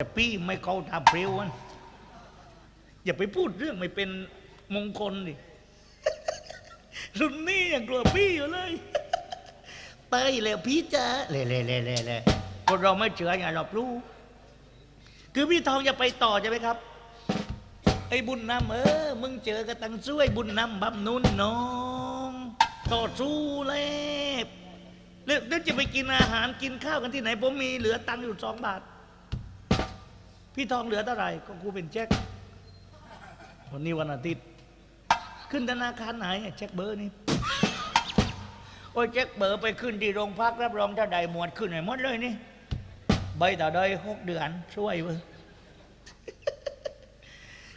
แต่พี่ไม่เข้าทำเพลวันอย่าไปพูดเรื่องไม่เป็นมงคลดิรุ่นนี้ยังกลัวพี่อยู่เลยไปแล้วพี่จ้าเล่เล่เล่เล่เล่คนเราไม่เชื่ออย่าหลบรู้คือพี่ทองจะไปต่อใช่ไหมครับ ไอ้บุญนำเออมึงเจอกับตังช่วยบุญนำบำนุนน้องต่อสู้เล็บแล้วแล้วจะไปกินอาหารกินข้าวกันที่ไหนผมมีเหลือตังค์อยู่สองบาท พี่ทองเหลือเท่าไหร่ก็กูเป็นแจ็ควันนี้วันอาทิตย์ ขึ้นธนาคารไหนแจ็คเบอร์นี่โอ้ยแจ็คเบอร์ไปขึ้นที่โรงพักรับรองถ้าได้หมวดขึ้นให้หมดเลยนี่ใบต่อใดหกเดือนช่วยเว้ย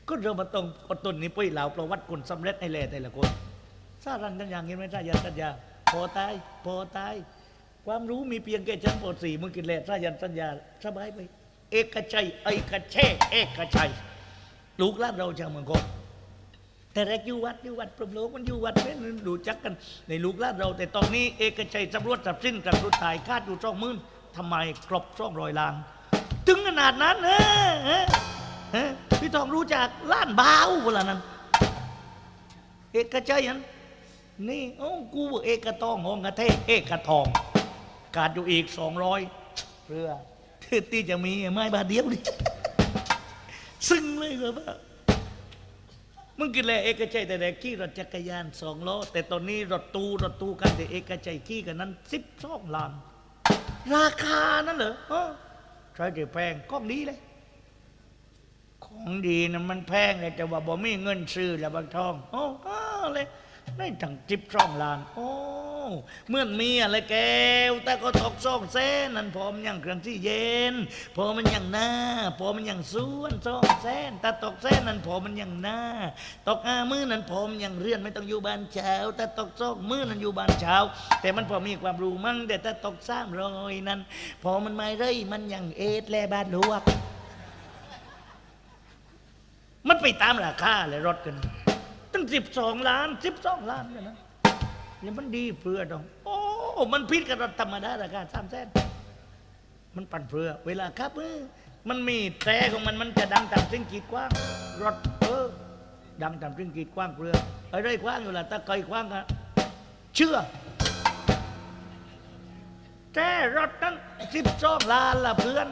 ก็เรามาตรงกต้นนี้ปุ้ยเหล่าประวัติคนสำเร็จให้แลแต่ละคนสารันกันอย่างนี้ไหมสายันสัญญาพอตายพอตาย ความรู้มีเพียงแค่ชั้นปสี่มึงกินแหลสายันสัญญาสบายไป เอกชัยเอกเชษเอกชัยลูกหลานเราชาวเมืองกอนแต่แรกอยู่วัดอยู่วัดพรมโลกมันอยู่วัดเป็นรู้จักกันในลูกหลานเรา แต่ตอนนี้เอกชัยสำรวจสับสิ้นกับรุตายคาดอยู่สองมื่นทำไมกรบสองรอยลานถึงขนาดนั้นเออพี่ทองรู้จักล้านบาวเวลานั้น เอกชัยนันนี่โอ้กูบอกเอกตองงงกระเทเอกทองขาดอยู่อีกสองร้อยเพื่อ ที่จะมีไม้บาทเดียวดิซึ่งเลยเหรอว่ามึงกินแลเอกชัยแต่แรกขี่รถจักรยานสองล้อแต่ตอนนี้รถตู้รถตู้กันแต่เอกชัยขี่กันนั้นสิบสองล้าน ราคานั่นเหรอเออใช่แพงของดีเลย ของดีนะมันแพงเลยแต่ว่าบ่มีเงินซื้อแล้วบางทอง โอ้เลยได้ตั้งจิบช่องล้านโอ้ เมื่อนมีอะไรแก้วแต่ก็ตกซ่องแสนนั่นพอมันยังเครื่องที่เย็น พอมันยังหน้า พอมันยังสวนซ่องแสนแต่ตกแสนนั่นพอมันยังหน้า ตกอามือนั่นพอมันยังเรื่อนไม่ต้องอยู่บ้านเช้า แต่ตกซอกมือนั่นอยู่บ้านเช้า แต่มันพอมีความรู้มั่งแต่ถ้าตกสามรอยนั่นพอมันไม่เร่ยมันยังเอดแลบ้านลวกมันไปตามราคาเลยรถกัน ตั้งสิบสองล้านสิบสองล้านเนี่ยนะ นี่มันดีเพื่อดองโอ้ มันพิษกับธรรมดาราคาสามแสนมันปั่นเพื่อ เวลาครับเออมันมีแต่ของมันมันจะดังตามสิ่งกีดกว้างรถเออดังตามสิ่งกีดกว้างเพื่ออะไรกว้างอยู่ละตะไกกว้างอะเชื่อแต่รถนั้นสิบสองล้านละเพื่อน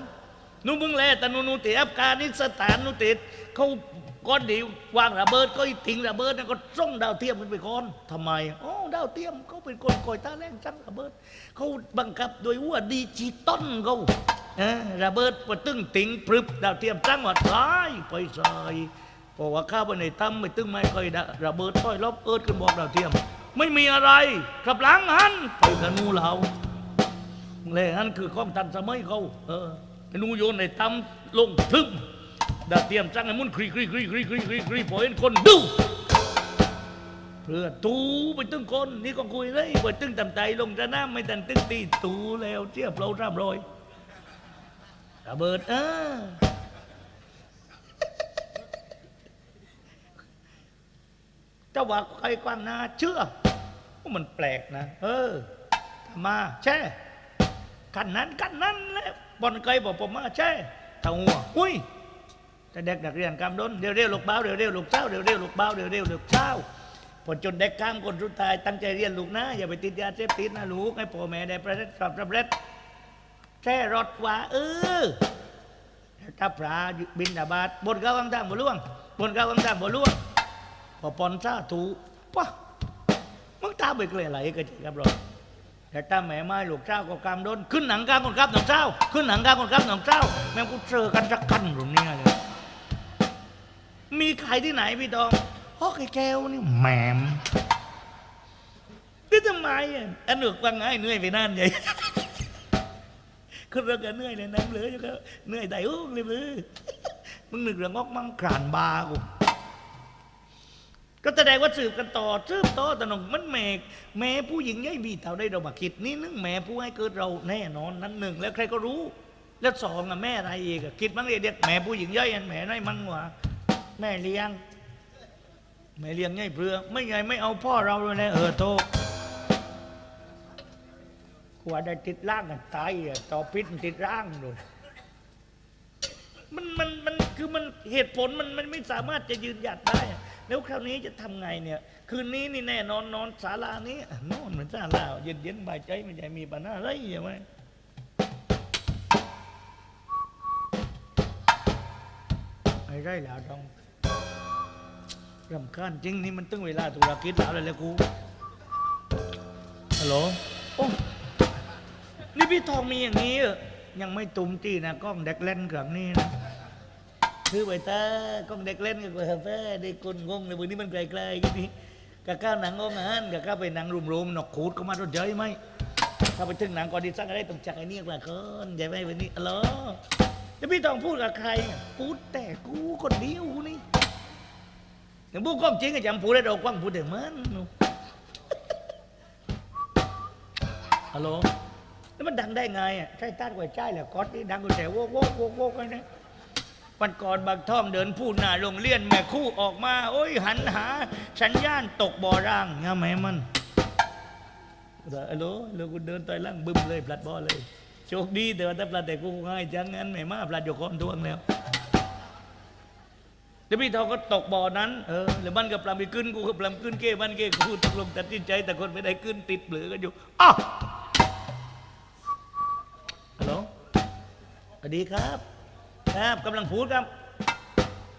นูมึงแลแต่นูนูติอัฟกานิสถานนูติดเขาก้อนดีวางระเบิดก็อีทิ้งระเบิดนั่นก็ส่งดาวเทียมมันไปก่อนทำไมอ๋อ ดาวเทียมเขาเป็นคนคอยตาแรงจังระเบิดเขาบังคับโดยว่าดิจิตอลเขาออระเบิดพอตึ้งติงพรึบดาวเทียมจังหวัดสายไปใส่พราะว่าข้าไปในถ้ำไม่ตึ้งไม่เคยได้ระเบิดต้อยลบเอิดขึ้นบอกดาวเทียม ไม่มีอะไรขับหลังหันไปกันนูเราเลยนั่นคือข้องทันสมัยเขาเออไอ้หนูโยนในตำลงทึมดาวเตรียมจังไอ้มุนครีครีครีครีครีครีครีพอเห็นคนดู เพื่อตูไปตึงคน นี่ก็คุยเลยไปตึงตำใจลงจะน้ำไม่ตันตึงตีตูแล้วเจียบเราร่ำรอยระเบิดเออเจ้าว่าใครกว้างนาเชื่อว่ามันแปลกนะ เออมาแช่กันนั้นกันนั้นแหละบอลไกลบอกผมมาใช่เท่าหัวอุ้ยแต่เด็กนักเรียนกำดนเดี๋ยวเรียวลูกเบ้าเดี๋ยวเรียวลูกเจ้าเดี๋ยวเรียวลูกเบ้าเดี๋ยวเรียวลูกเจ้า พอจนเด็กกามคนสุดท้ายตั้งใจเรียนลูกนะ อย่าไปติดยาเสพติดนะลูกให้พ่อแม่ได้ประสบความสำเร็จแช่รถว่าเออถ้าพระบินดาบาดบนเขาวังทางบ่ล่วงบนเขาวังทางบ่ล่วงพอปอนซาถูปะมึงตาไปเกลี่ยอะไรกันครับรถแต่ถ้าแม่ไม้ลูกเจ้าก็กำโดนขึ้นหนังกลางคนครับหนังเจ้า ขึ้นหนังกลางคนครับหนังเจ้า แม่งกูเจอกันสักกันตรงเนี้ยเลยมีใครที่ไหนพี่ตอง ฮอกไอ้แก้วนี่แหมมนี่ทำไมอะอันหนึกว่างไงเหนื่อยไปนั่นใหญ่คือเรื่องกันเหนื่อยเลยน้ำเหลืออยู่ก็เหนื่อยไตอุ้งเลยมือมึงนึกเรื่องงอกมั่งกรานบากูก็แสดงว่าสืบกันต่อสืบต่อแต่นงมันแม่แม่ผู้หญิงย่อยมีเท่าได้เราบักคิดนี่นึงแม่ผู้ให้เกิดเราแน่นอนนั้นหนึ่งแล้วใครก็รู้ แล้วสองอะแม่อะไรอีกคิดมั้งเรียกแม่ผู้หญิงย่อยอันแม่น้อยมั้งวะแม่เลี้ยง แม่เลี้ยงย่อยเปลือไม่ไงไม่เอาพ่อเราเลยนะเออโตกว่าได้ติดร่างกันตายอะต่อพิษติดร่างเลยมันมันมันคือมันเหตุผลมันมันไม่สามารถจะยืนหยัดได้ แล้วคราวนี้จะทำไงเนี่ย คืนนี้นี่แน่นอนนอนศาลานี้นอนเหมือนศาลาเย็นเย็นบายใจไม่ใช่มีปัญหาอะไรใช่ไหมไอ้ไรแล้วต้อง รำคาญจริงนี่มันตึงเวลาธุรกิจแล้วเลยแหละกูฮัลโหลโอ้นี่พี่ทองมีอย่างนี้เหรอยังไม่ตุ้มจีนะกล้องเด็กเล่นเครื่องนี้นะคือไปตากล้องเด็กเล่นกับกาแฟเด็กคนงงในวันนี้มันไกลๆกันนี่กะก้าวหนังงงอาหารกะก้าวไปหนังรุมๆหนอกขูดก็มารถเยอะไหมถ้าไปถึงหนังก่อนดีสักอะไรต้องจักไอ้นี่กว่าคนใหญ่ไหมวันนี้อ๋อแล้วพี่ต้องพูดกับใครพูดแต่กูคนเดียวนี่ อย่งพูดความจริงก็จำพูดได้ดอกกว้างพูดแต่มันนู่ฮัลโหลแล้วมันดังได้ไงอะใช่ต้านกว่าใจแหละก๊อตนี่ดังกว่าแต่โวกโวกโวกโวกกันนะวันก่อนบางท่องเดินพูดหน้าโรงเรียนแม่คู่ออกมา โอ้ย หันหาสัญญาณตกบ่อร่างงี้ยไหมมันเออโหลโลกูเดินต่อยล่างบึ้มเลยพลัดบ่อเลย โชคดีแต่ว่าถ้าพลัดแต่กูง่ายจังงั้นไม่มาพลัดอยู่คอมทวงแล้ว เดี๋ยวพี่ทองก็ตกบ่อนั้นเออแล้วมันกับปลาไปขึ้นกูกับปลาขึ้นเก้มันเก้กูตกลงตัดสินใจ แต่คนไม่ได้ขึ้นติดเปลือกันอยู่อ้าวฮัลโหลสวัสดีครับ ครับกำลังพูดครับ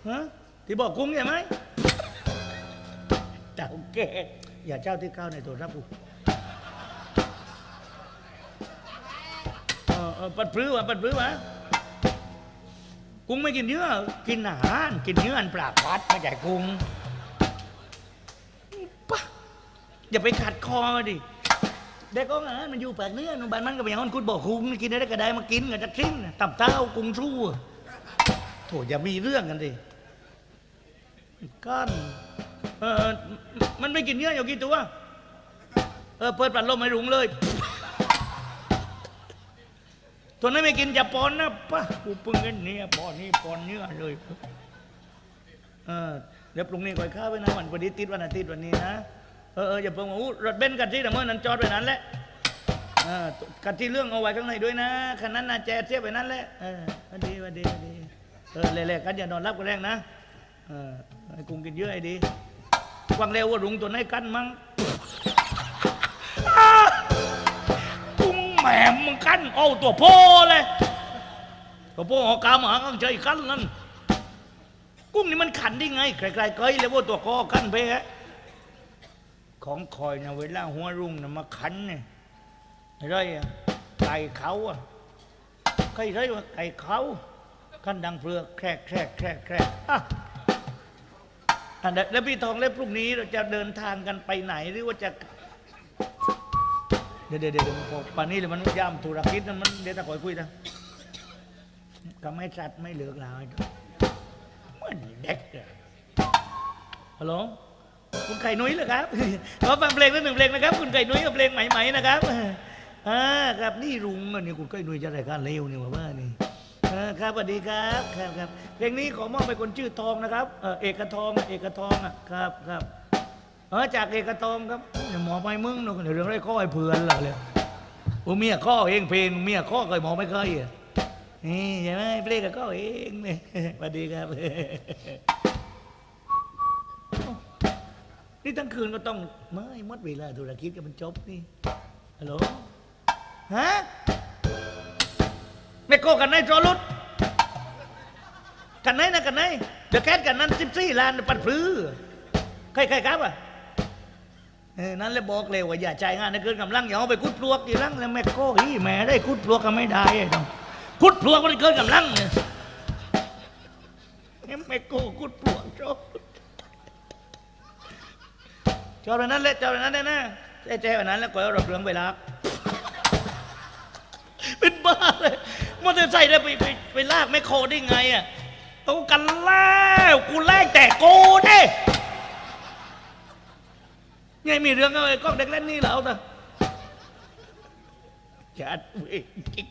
ฮะที่บอกกุ้งใช่ไหมเจ้าแก่อย่าเจ้าที่เข้าในโทรศัพท์กูเออเออปัดปลื้อวะปัดปลื้อวะ กุ้งไม่กินเนื้อ กินอาหาร กินเนื้ออันปลาพัดไม่ใช่กุ้งปะอย่าไปขัดคอดิเด็กก็อาหารมันอยู่ปากเนื้อหนุ่มบ้านมันก็ไปอย่างนั้นคุณบอกกุ้งกินได้ก็ได้มากินกันจะทิ้งตับเต้ากุ้งสู้อะโถอย่ามีเรื่องกันดิก้อนเออมันไม่กินเนื้ออยู่กี่ตัว เออเปิดปลัดลมให้รุงเลย ตัวนั้นไม่กินจะปอนนะปะกูปึ้งกันเนี่ยปอนนี่ปอนเนื้อเลยเออเดี๋ยวปรุงนี่ก่อยข้าวไว้นะวันพอดีติดวันอาทิตย์วันนี้นะเออเอออย่าเพิ่งมาอู้รถเบนซ์กันที่แต่เมื่อนั้นจอดไว้นั้นแหละเออกันที่เรื่องเอาไว้ข้างในด้วยนะคันนั้นนะแจเทียบไว้นั้นแหละเออวันดีวันดีวันดีเออเละๆกันอย่านอนรับกันแรงนะเออให้กุ้งกินเยอะไอ้ดีกวางเร็วว่ารุงตัวไหนกันมั้ง แหมมึงกันโอ้ตัวโพเลยตัวโพหอกามหากังใจกันนั่นกุ้งนี่มันขันได้ไงใครๆเคยเลยว่าตัวคอกันไปฮะของคอยนะเวลาหัวรุ่งนะมาขันเนี่ยไรอะไก่เขาอะใครไรว่าไก่เขาขั้นดังเปลือกแครกแครกแครกแครกอะแล้วพี่ทองแล้วพรุ่งนี้เราจะเดินทางกันไปไหนหรือว่าจะ เดี๋ยวเดี๋ยวเดี๋ยวพอป่านนี้เลยมันย่ามธุรกิจนั่นมันเดี๋ยวตะคอยคุยนะก็ไม่สัตว์ไม่เหลือกลายมันเด็กอะฮัลโหลคุณไก่นุ้ยเหรอครับขอฟังเพลงสักหนึ่งเพลงนะครับ คุณไก่นุ้ยกับเพลงใหม่ๆนะครับอ่าครับนี่รุงอันนี้คุณไก่นุ้ยจะรายการเลวเนี่ว่าว่านี่ออครับสวัสดีครับครับครับเพลงนี้ขอมอบไปคนชื่อทองนะครับเออเอกทองเอกทองอะครับครับ เออจากเอกทองครับเดี๋ยวหมอไปมึงเนอะเดี๋ยวเรื่องไรข้อไอ้เพื่อนเหรอเลยโอ้เมียข้อเองเพลงเมียข้อเคยหมอไม่เคยอะนี่ใช่ไหมเพลงกับข้อเองเนี่ยสวัสดีครับนี่ทั้งคืนก็ต้องไม่มดเวลาธุรกิจก็มันจบนี่ฮัลโหลฮะไม่โกกันไหนจอรุดกันไหนนะกันไหนเดี๋ยวแคสกันนั้นสิบสี่ล้านปัดพลื้อใครใครครับอะ นั่นเลยบอกเลยว่าอย่าใจงานนะเกินกำลังอย่าเอาไปคุดพลวกกี่ลังแล้วแม่โก้ฮีแม่ได้คุดพลวกก็ไม่ได้ไอ้ต้องคุดพลวกมันเกินกำลังเนี่ยแม่โก้คุดพลวกจบจอดแบบนั้นเลยจอดแบบนั้นเลยนะแจ้แบบนั้นแล้วก็เอารถเรืองไปรับเป็นบ้าเลยมอเตอร์ไซค์ได้ไปไปไปลากไม่โคได้ไงอะเอากันแล้วกูแลกแต่โกูเด้ ไงมีเรื่องอะไรกล้องเด็กเล่นนี่แล้วนะจัดเวงจริ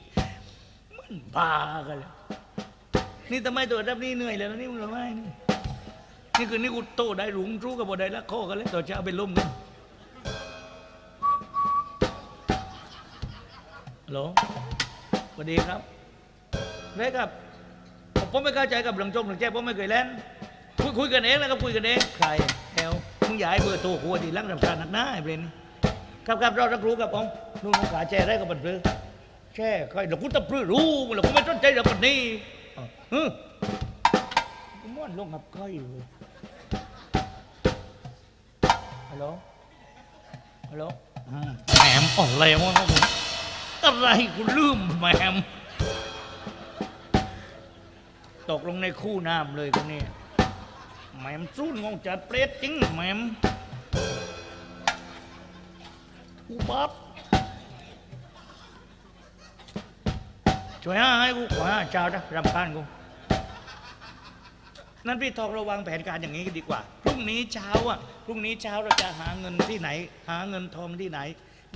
มันบ้ากันเลยนี่ทำไมตัวรับนี่เหนื่อยแล้วนี่มึงทำไมนี่นี่คือนี่กูโตได้หลุงรู้กับบ่ได้ละข้อกันเลยต่อจะเอาไปล้มกันฮัลโหลสวัสดีครับเล็กครับผมไม่เข้าใจกับเรื่องจงเรื่องแจ้ผมไม่เคยเล่นคุยคุยกันเองแล้วก็คุยกันเองใครแถว อย่าให้เบอร์โทรกูดีลังรำคาญหนักหน้าไอ้เบรนนี่ครับครับเรารับรู้กับผมนู่นนขาแช่ได้กับบันเบือแช่ใครเดี๋ยวกูจะปลื้อรู้เดี๋ยวกูไม่สนใจเรื่องแบบนี้อ่ฮึกูม่วนลงกับใครเลยฮัลโหลฮัลโหลแหมอ่อนแรงวะผมอะไรกูลืมแหมมตกลงในคู่น้ำเลยคนนี้ แหมมสู้งงจัดเปรตจริงแหมมกูบับช่วยหาให้กูขวาเจ้าจ้ะรำคาญกูนั่นพี่ทองระวังแผนการอย่างนี้ดีกว่า พรุ่งนี้เช้าอะ พรุ่งนี้เช้าเราจะหาเงินที่ไหน หาเงินทองที่ไหน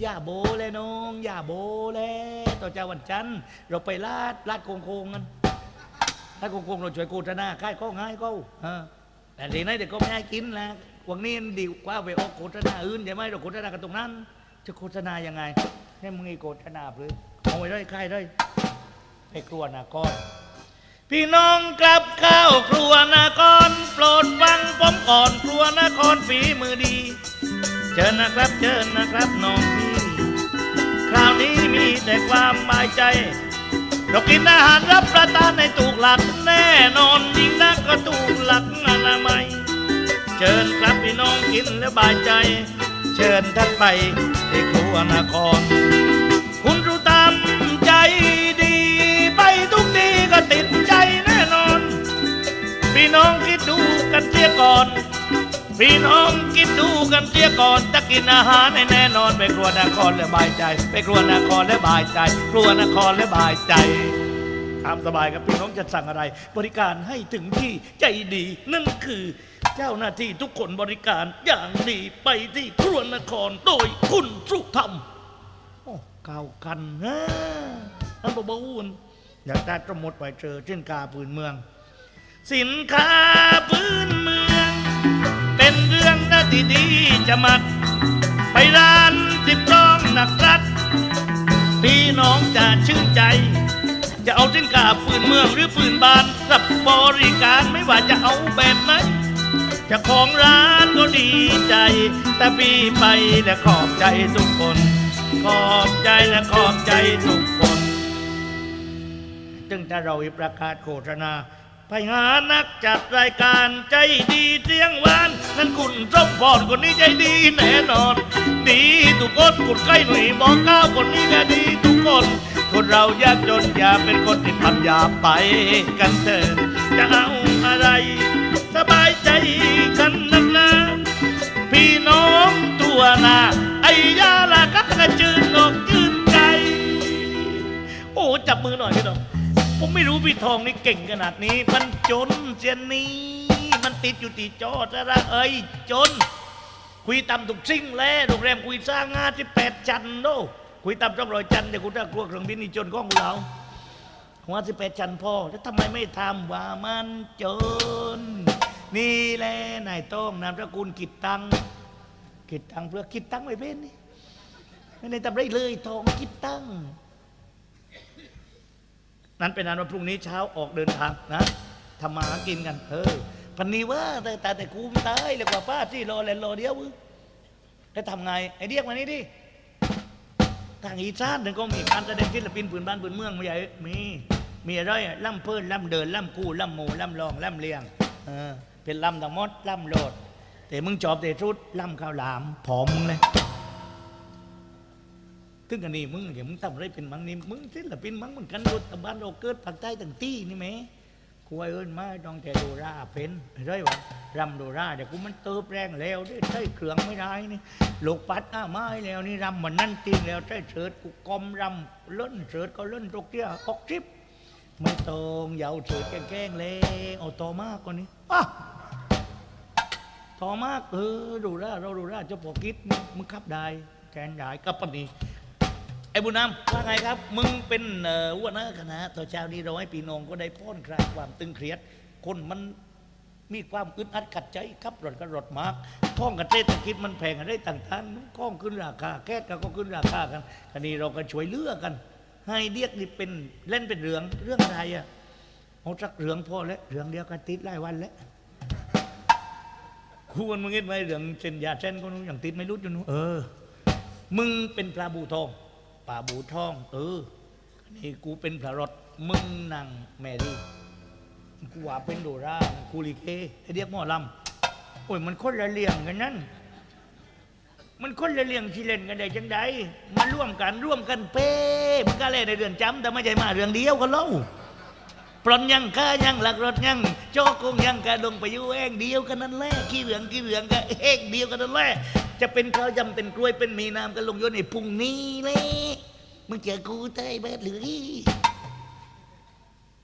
อย่าโบเลยน้อง อย่าโบเลยต่อเจ้าวันจันทร์เราไปลาดลาดโคงโคงกันถ้าคงโคงเราช่วยโฆษณาค่ายก็ง่ายก็เออ แต่ทีนี้เด็กก็ไม่ให้กินนะวันนี้ดีกว่าไปออกโฆษณาอื่นใช่ไหมเราโฆษณากันตรงนั้น จะโฆษณายังไง ให้มึงไอ้โฆษณาหรือเอาไว้ได้ค่ายได้ไปครัวนาครพี่น้องกลับข้าวครัวนาครโปรดฟังผมก่อนครัวนาครฝีมือดี เชิญนะครับเชิญนะครับน้องพี่ คราวนี้มีแต่ความบายใจ เรากินอาหารรับประทานในถูกหลักแน่นอนยิ่งนักก็ถูกหลักอนามัย เชิญครับพี่น้องกินแล้วบายใจ เชิญท่านไปที่ครัวนคร คุณรู้ตามใจดี ไปทุกทีก็ติดใจแน่นอน พี่น้องคิดดูกันเสียก่อน พี่น้องคิดดูกันเสียก่อนจะกินอาหารให้แน่นอนไปครัวนครและบายใจ ไปครัวนครและบายใจ ครัวนครและบายใจตามสบายครับพี่น้องจะสั่งอะไร บริการให้ถึงที่ใจดี นั่นคือ เจ้าหน้าที่ทุกคนบริการอย่างดีไปที่ครัวนครโดยคุณสุธรรมโอ้ก่าวกันนะนั่นบบูนอยากได้จะมดไปเจอเช่นกาปืนเมือง สินค้าพื้นเมือง เป็นเรื่องน่าที่ดีจะมักไปร้านสิบรองหนักรัด พี่น้องจะชื่นใจ จะเอาสินค้าปืนเมืองหรือปืนบานรับบริการไม่ว่าจะเอาแบบไหนจะของร้านก็ดีใจ แต่พี่ไปและขอบใจทุกคน ขอบใจและขอบใจทุกคน ซึ่งถ้าเราประกาศโฆษณา ไปหานักจัดรายการใจดีเสียงหวาน นั่นคุณสมพรคนนี้ใจดีแน่นอน ดีทุกคนคุณใกล้หนุ่ยบอกก้าวคนนี้ก็ดีทุกคน คนเรายากจนอย่าเป็นคนที่พันยาไปกันเถิดจะเอาอะไร สบายใจกันนักนาพี่น้องตัวนาไอ้ยาละก็กระจืนอกจืนใจโอ้จับมือหน่อยพี่น้อง ผมไม่รู้พี่ทองนี่เก่งขนาดนี้ มันจนเสียนี้ มันติดอยู่ที่จอซะละเอ้ยจน คุยตำถูกซิ่งแล้วโรงแรมคุยสร้างงานที่แปดจันทร์โนคุยตำต้องรอยจันทร์แต่กูถ้ากลัวเครื่องบินนี่จนก้องเราหัวสิบแปดจันทร์พ่อ แล้วทำไมไม่ทำว่ามันจน นี่แหละนายต้องนามสกุลกิตตังกิตตังเพื่อกิตตังไม่เป็นนี่ไม่ได้ทำไรเลยทองกิตตัง นั้นเป็นนั้นว่าพรุ่งนี้เช้าออกเดินทางนะทำมาหากินกันเออพันนี้ว่าแต่แต่แต่กูไม่ตายเลยกว่าป้าที่รอแลนรอเดียวมึงแล้วทำไงไอ้เรียกมานี่ดิทางอีสานถึงก็มีการแสดงศิลปินพื้นบ้านพื้นเมืองไม่ใหญ่มีมีอะไรล่ำเพิ่นล่ำเดินล่ำคู่ล่ำหมูล่ำรองล่ำเลียงเออเป็นล่ำทั้งมดล่ำโลดแต่มึงจอบแต่ชุดล่ำข้าวหลามผอมมึงเลย ถึงกันนี่มึงอย่ามึงทำอะไรเป็นมังนี่มึงศิลปินมังมึงกันรถตะบ้านเราเกิดภาคใต้ตั้งตี้นี่แหม่กูว่าเอิ้นมาต้องแต่โดราเป็นไรวะรำโดราเดี๋ยวกูมันเติบแรงแล้วได้ใช้เครื่องไม่ได้นี่ลูกปัดอ้าไม้แล้วนี่รำเหมือนนั่นตีนแล้วใช้เฉิดกูกอมรำเล่นเฉิดก็เล่นตกเตี้ยออกทริปไม่ตรงยาเอาเฉิดแกล้งเลยเอาต่อมากกว่านี้อะทอมากเออดูแลเราดูแลเจ้าปอกิดมึงมึงขับได้แกนได้กับปนนี้ ไอ้บุญนำว่าไงครับ มึงเป็นเอ่อหัวหน้าคณะต่อเช้านี้เราให้ปีนองก็ได้พ้นคลายความตึงเครียด คนมันมีความอึดอัดขัดใจครับรถก็รถมากท่องกันเศรษฐกิจมันแพงอะไรต่างๆข้องขึ้นราคาแก๊สก็ขึ้นราคากันคันนี้เราก็ช่วยเลือกกัน ให้เรียกนี่เป็นเล่นเป็นเรื่องเรื่องอะไรอะเอาสักเรื่องพ่อแล้วเรื่องเดียวกันติดหลายวันแล้วควรมึงเห็นไหมเรื่องเส้นยาเส้นก็อย่างติดไม่รู้อยู่นู้นเออ มึงเป็นปลาบูทอง ปลาบูทอง เออ นี่กูเป็นพระรถมึงนางแมรี่กูว่าเป็นโดรากูลิเก้เรียกหมอลำโอ้ยมันคนละเลี้ยงกันนั่นมันคนละเลี้ยงที่เล่นกันได้จังใดมาร่วมกันร่วมกันเป้มันก็เล่นในเรือนจำแต่ไม่ใช่มาเรื่องเดียวกันเล่าปลอนยังข้ายังหลักรถยังโจกงยังกระดงไปอยู่เองเดียวกันนั่นแหละขี้เหลืองขี้เหลืองก็เองเดียวกันนั่นแหละ จะเป็นข้าวยำเป็นกล้วยเป็นมีน้ำกันลงยนในพุงนี้เลยมึงเจอกูเต้ยเบิดหรือ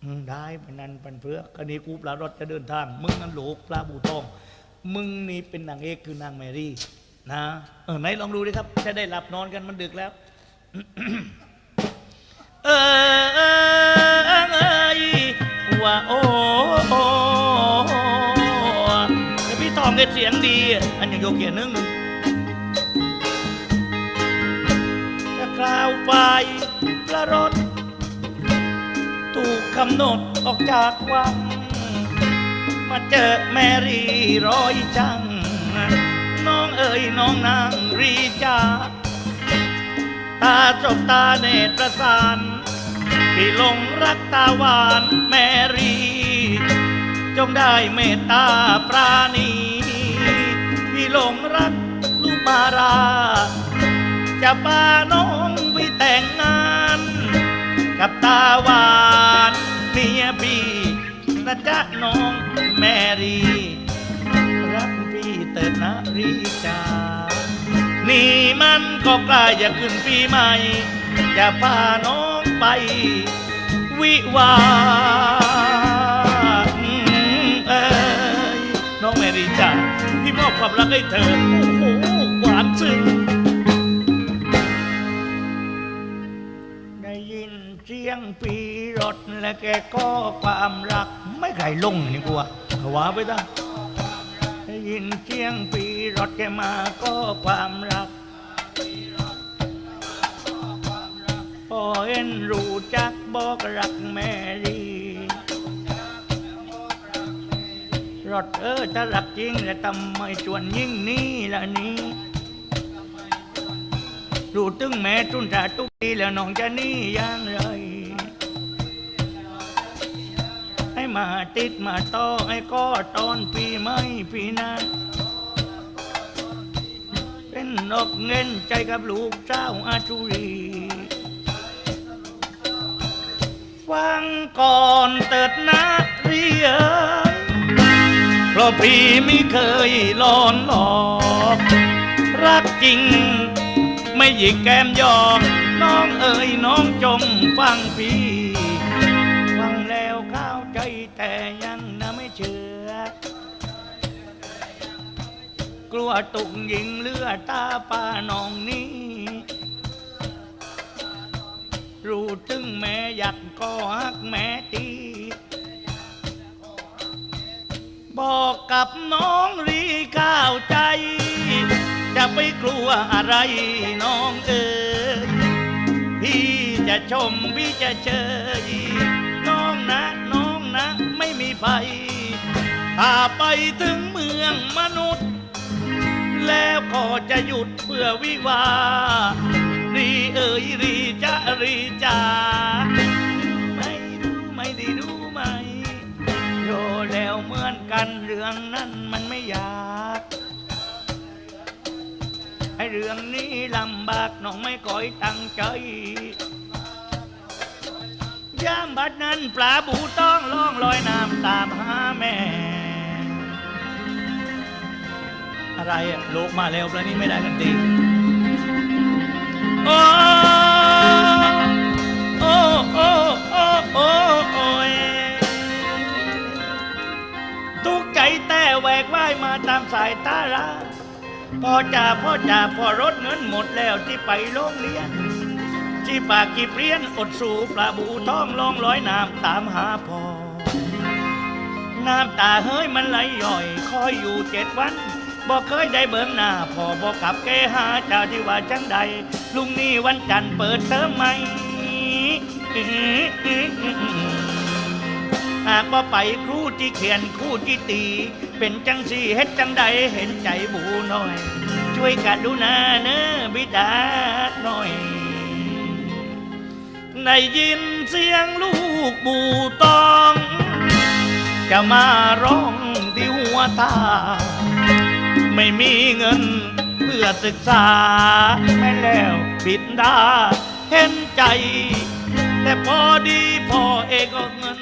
อืมได้ปนันปันเพื่อคันนี้กูปลารถจะเดินทาง มึงนั่นหลกปลาบูทอง มึงนี่เป็นนางเอกคือนางแมรี่ นะเออไหนลองดูดิครับ จะได้หลับนอนกันมันดึกแล้ว เออเอเอว่าโอ้โอ้แต่พี่ทองแกเสียงดี อันอย่างโยเกียร์นึง กล่าวไประรถถูกกำหนดออกจากวัง มาเจอแมรี่ร้อยจัง น้องเอ๋ยน้องนางรีจาตาจบตาเนตรประสานพี่หลงรักตาหวานแมรี่ จงได้เมตตาปราณีพี่หลงรักลูกมารา จะพาน้อง ไปแต่งงานกับตาหวานเมียพี่นะจ๊ะน้องแมรี่ รักพี่เติดนะรีจานี่มันก็ใกล้จะขึ้นปีใหม่ จะพาน้องไป วิวาเอ้ยน้องแมรี่จ้าพี่มอบความรักให้เธอ โอ้โหหวานซึ้ง ยงปีรถและแกก็ความรัก ไม่ไก่ลงนี่กูว่าว่าไปตั้งยินเสียงปีรถแกมาก็ความรักพอเอ็นรู้จักบอกรักแมรี่รถเออถ้ารักจริงแล้วทำไมชวนยิ่งนี้ละนี้รู้ตึงแม่ทุนตาทุกทีแล้วน้องจะหนี่ย่างไรใมาติดมาต่อไอ้ก็ตอนปีไม่ปีหนาเป็นนกเงินใจกับลูกเจ้าอาชุรีฟังก่อนเติดนะเรียเพราะพี่ไม่เคยหลอนหลอกรักจริง ไม่หยิกแกมยอกน้องเอ๋ยน้องจงฟังพี่ กลัวตุกยิงเลือดตาป้าน้องนี้ รู้ถึงแม่อยากก็ฮักแม่ตีบอกกับน้องรีก้าวใจ จะไปกลัวอะไรน้องเอ๋ยพี่จะชมพี่จะเชยน้องนะน้องนะไม่มีภัยถ้าไปถึงเมืองมนุษย์ แล้วก็จะหยุดเพื่อวิวา รีเอ๋ยรีจะรีจาไม่รู้ไม่ได้รู้ไหมโยแล้วเหมือนกันเรื่องนั้นมันไม่อยากไอ้เรื่องนี้ลำบากน้องไม่ก่อยตั้งใจยามบัดนั้นปลาบูต้องล่องลอยน้ำตามหาแม่ อะไรอะโลกมาแล้วปลานี้ไม่ได้กันตีโอ้โอ้โอ้โอ้โอ้โอ้ยทุกใจแต่แหวกว่ายมาตามสายตาราพ่อจ่าพ่อจ่าพ่อรถเงินหมดแล้วที่ไปโรงเรียนที่ปากกีเปลี่ยนอดสู่ปลาบูท้องลองร้อยน้ำตามหาพ่อน้ำตาเฮ้ยมันไหลย่อย คอยอยู่เจ็ดวัน บอกเคยได้เบิ่งหน้าพ่อบอกกลับแกหาเจ้าที่ว่าจังใดลุงนี่วันจันทร์เปิดเทอมใหม่หากว่าไปครูที่เขียนครูที่ตี เป็นจังสีเฮ็ดจังใดเห็นใจบูหน่อย ช่วยกันดูนาเนอบิดาหน่อยได้ยินเสียงลูกบูตอง จะมาร้องที่หัวตา มีเงิน เพื่อศึกษาแม่แล้วบิดดาเห็นใจ แต่พอดีพ่อเองก็เงิน